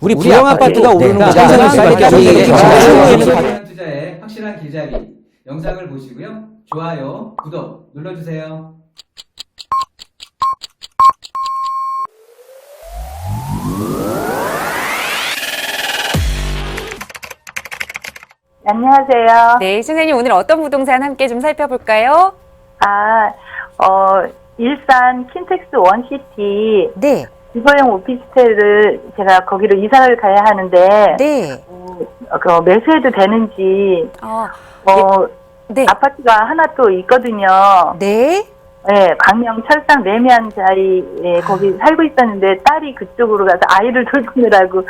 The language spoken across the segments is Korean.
우리 부영 아파트가 오르는 거 상상할 수밖에 없는 게 확실한 투자의 확실한 길잡이 영상을 보시고요. 좋아요, 구독 눌러주세요. 안녕하세요. 네, 선생님 오늘 어떤 부동산 함께 좀 살펴볼까요? 아, 어, 일산 킨텍스 원시티 네, 주거용 오피스텔을 제가 거기로 이사를 가야 하는데 네, 어, 그 매수해도 되는지 어, 어, 네, 아파트가 하나 또 있거든요. 네, 네, 광명 철상 매미안 자리 에 거기 살고 있었는데 딸이 그쪽으로 가서 아이를 돌보느라고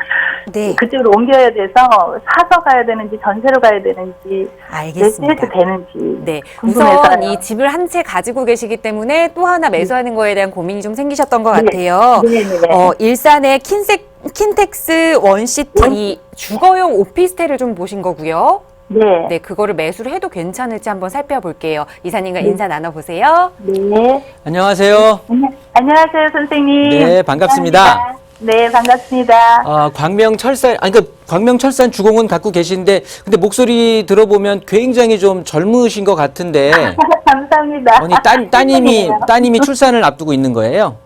네, 그쪽으로 옮겨야 돼서 사서 가야 되는지 전세로 가야 되는지 알겠습니다. 매수해도 되는지 네, 궁금해서요. 우선 이 집을 한 채 가지고 계시기 때문에 또 하나 매수하는 거에 대한 고민이 좀 생기셨던 것 같아요. 네, 네, 네. 어, 일산의 킨색, 킨텍스 원시티 주거용 오피스텔을 좀 보신 거고요. 네. 네, 그거를 매수를 해도 괜찮을지 한번 살펴볼게요. 이사님과 인사 나눠보세요. 네. 안녕하세요. 안녕- 안녕하세요, 선생님. 네, 반갑습니다. 감사합니다. 네, 반갑습니다. 아, 광명 철산 아니 그 광명 철산 주공은 갖고 계신데 근데 목소리 들어보면 굉장히 좀 젊으신 것 같은데 감사합니다. 아니 따, 따님이. 따님이 출산을 앞두고 있는 거예요?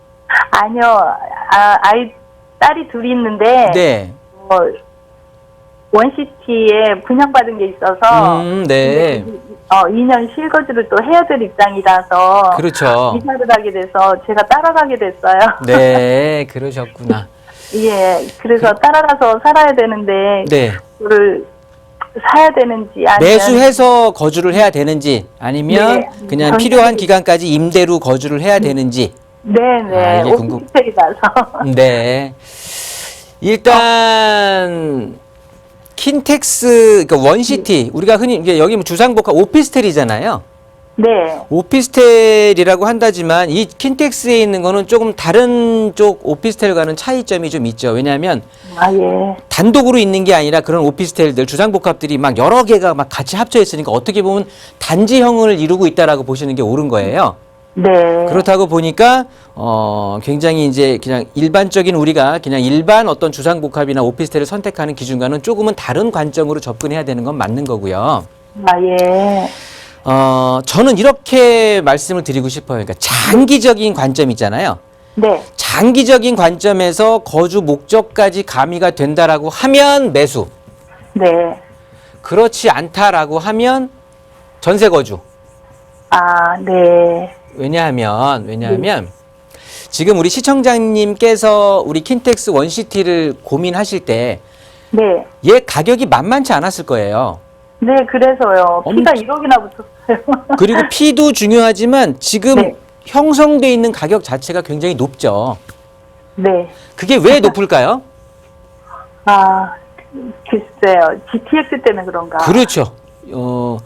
아니요, 아, 아이, 딸이 둘이 있는데, 네. 어, 원시티에 분양받은 게 있어서, 음, 네. 어, 2년 실거주를 또 해야 될 입장이라서, 그렇죠. 이사를 하게 돼서 제가 따라가게 됐어요. 네, 그러셨구나. 예, 그래서 따라가서 살아야 되는데, 네. 그거를 사야 되는지, 아니면. 매수해서 거주를 해야 되는지 아니면 네. 그냥 전세- 필요한 기간까지 임대로 거주를 해야 되는지 네네, 아, 이게 궁금- 오피스텔이라서. 네. 일단 킨텍스 그러니까 원시티 우리가 흔히 여기 뭐 주상복합 오피스텔이잖아요. 네, 오피스텔이라고 한다지만 이 킨텍스에 있는 거는 조금 다른 쪽 오피스텔과는 차이점이 좀 있죠. 왜냐하면 아, 예. 단독으로 있는 게 아니라 그런 오피스텔들 주상복합들이 막 여러 개가 막 같이 합쳐 있으니까 어떻게 보면 단지형을 이루고 있다라고 보시는 게 옳은 거예요. 네. 그렇다고 보니까 어 굉장히 이제 그냥 일반적인 우리가 그냥 일반 어떤 주상복합이나 오피스텔을 선택하는 기준과는 조금은 다른 관점으로 접근해야 되는 건 맞는 거고요. 아, 예. 어 저는 이렇게 말씀을 드리고 싶어요. 그러니까 장기적인 관점 있잖아요. 네. 장기적인 관점에서 거주 목적까지 가미가 된다라고 하면 매수. 네. 그렇지 않다라고 하면 전세 거주. 아, 네. 왜냐하면 왜냐하면 지금 우리 시청자님께서 우리 킨텍스 원시티를 고민하실 때얘 네. 가격이 만만치 않았을 거예요. 네, 그래서요. 피가 엄청- 1억이나 붙었어요. 그리고 피도 중요하지만 지금 네. 형성돼 있는 가격 자체가 굉장히 높죠. 네. 그게 왜 높을까요? 아, 글쎄요. GTX 때문에 그런가. 그렇죠. 어,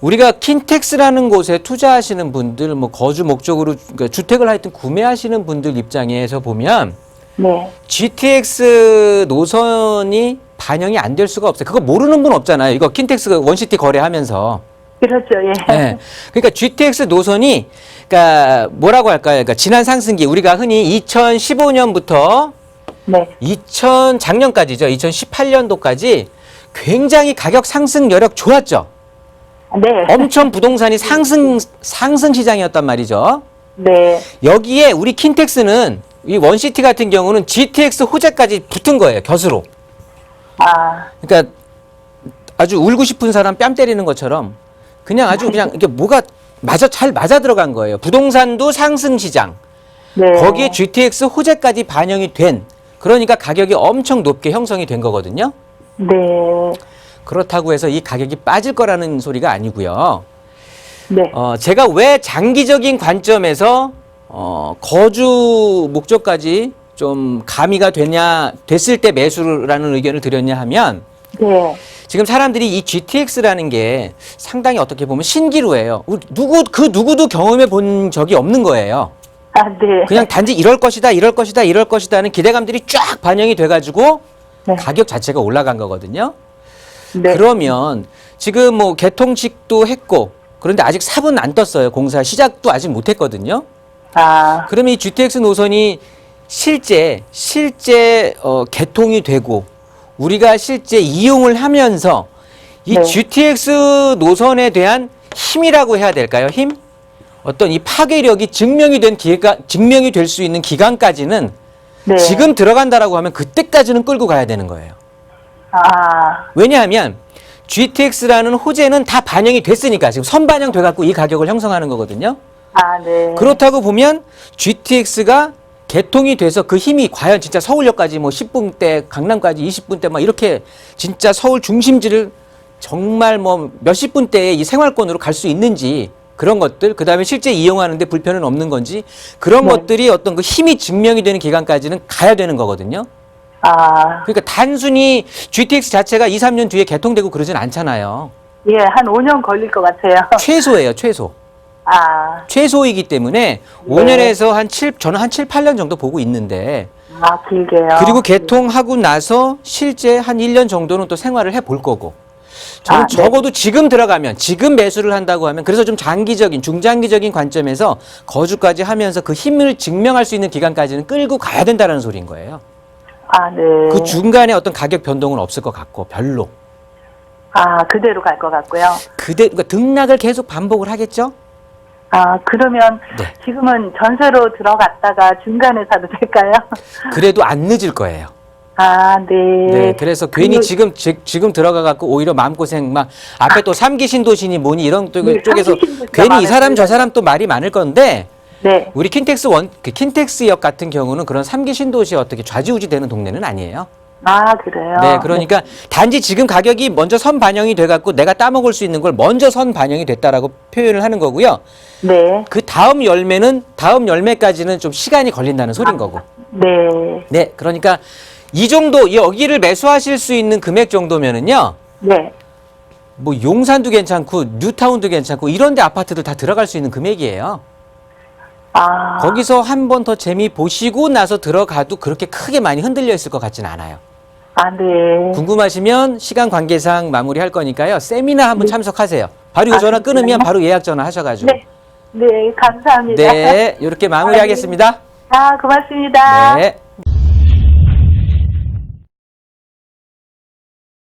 우리가 킨텍스라는 곳에 투자하시는 분들, 뭐 거주 목적으로 그러니까 주택을 하여튼 구매하시는 분들 입장에서 보면 네. GTX 노선이 반영이 안 될 수가 없어요. 그거 모르는 분 없잖아요. 이거 킨텍스 원시티 거래하면서. 그렇죠, 예. 예. 그러니까 GTX 노선이 그러니까 뭐라고 할까요? 그러니까 지난 상승기 우리가 흔히 2015년부터 네. 2000 작년까지죠. 2018년도까지 굉장히 가격 상승 여력 좋았죠. 네. 엄청 부동산이 상승 상승 시장이었단 말이죠. 네. 여기에 우리 킨텍스는 이 원시티 같은 경우는 GTX 호재까지 붙은 거예요. 곁으로. 아, 그러니까 아주 울고 싶은 사람 뺨 때리는 것처럼 그냥 아주 그냥 이게 뭐가 맞아 잘 맞아 들어간 거예요. 부동산도 상승 시장. 네. 거기에 GTX 호재까지 반영이 된 그러니까 가격이 엄청 높게 형성이 된 거거든요. 네. 그렇다고 해서 이 가격이 빠질 거라는 소리가 아니고요. 네. 어, 제가 왜 장기적인 관점에서 어, 거주 목적까지 좀 가미가 되냐 됐을 때 매수라는 의견을 드렸냐 하면 네. 지금 사람들이 이 GTX라는 게 상당히 어떻게 보면 신기루예요. 우리 누구 그 누구도 경험해 본 적이 없는 거예요. 아, 네. 그냥 단지 이럴 것이다, 이럴 것이다, 이럴 것이다는 기대감들이 쫙 반영이 돼가지고 네. 가격 자체가 올라간 거거든요. 네. 그러면 지금 뭐 개통식도 했고 그런데 아직 삽은 안 떴어요. 공사 시작도 아직 못 했거든요. 아, 그러면 이 GTX 노선이 실제 실제 어, 개통이 되고 우리가 실제 이용을 하면서 이 네. GTX 노선에 대한 힘이라고 해야 될까요? 힘? 어떤 이 파괴력이 증명이 된 기가 증명이 될 수 있는 기간까지는 네. 지금 들어간다라고 하면 그때까지는 끌고 가야 되는 거예요. 아, 왜냐하면 GTX라는 호재는 다 반영이 됐으니까 지금 선반영 돼갖고 이 가격을 형성하는 거거든요. 아, 네. 그렇다고 보면 GTX가 개통이 돼서 그 힘이 과연 진짜 서울역까지 뭐 10분 대, 강남까지 20분 대 막 이렇게 진짜 서울 중심지를 정말 뭐 몇십 분대의 이 생활권으로 갈 수 있는지 그런 것들, 그 다음에 실제 이용하는데 불편은 없는 건지 그런 네. 것들이 어떤 그 힘이 증명이 되는 기간까지는 가야 되는 거거든요. 아, 그러니까 단순히 GTX 자체가 2, 3년 뒤에 개통되고 그러진 않잖아요. 예, 한 5년 걸릴 것 같아요. 최소예요, 최소. 아, 최소이기 때문에 5년에서 한 7, 저는 한 7, 8년 정도 보고 있는데 아, 길게요. 그리고 개통하고 나서 실제 한 1년 정도는 또 생활을 해 볼 거고. 저는 아, 네. 적어도 지금 들어가면, 지금 매수를 한다고 하면, 그래서 좀 장기적인, 중장기적인 관점에서 거주까지 하면서 그 힘을 증명할 수 있는 기간까지는 끌고 가야 된다는 소리인 거예요. 아, 네. 그 중간에 어떤 가격 변동은 없을 것 같고, 별로. 아, 그대로 갈 것 같고요. 그대, 그러니까 등락을 계속 반복을 하겠죠? 아, 그러면 네. 지금은 전세로 들어갔다가 중간에 사도 될까요? 그래도 안 늦을 거예요. 아, 네. 네, 그래서 괜히 그- 지금 지, 지금 들어가 갖고 오히려 마음고생 막 앞에 또 삼기 신도시니 뭐니 이런 쪽, 네, 쪽에서 삼기 신도시가 괜히 이 사람. 저 사람 또 말이 많을 건데 네. 우리 킨텍스 원, 그 킨텍스역 같은 경우는 그런 삼기 신도시에 어떻게 좌지우지 되는 동네는 아니에요. 아, 그래요? 네, 그러니까 단지 지금 가격이 먼저 선 반영이 돼 갖고 내가 따먹을 수 있는 걸 먼저 선 반영이 됐다라고 표현을 하는 거고요. 네. 그 다음 열매는 다음 열매까지는 좀 시간이 걸린다는 소린 거고. 네. 네, 그러니까 이 정도 여기를 매수하실 수 있는 금액 정도면은요. 네. 뭐 용산도 괜찮고 뉴타운도 괜찮고 이런 데 아파트들 다 들어갈 수 있는 금액이에요. 아. 거기서 한 번 더 재미 보시고 나서 들어가도 그렇게 크게 많이 흔들려 있을 것 같진 않아요. 아, 네. 궁금하시면 시간 관계상 마무리할 거니까요. 세미나 한번 참석하세요. 바로 이 아, 전화 끊으면 그래요? 바로 예약 전화 하셔가지고. 네. 네, 감사합니다. 네, 이렇게 마무리하겠습니다. 아, 고맙습니다. 네.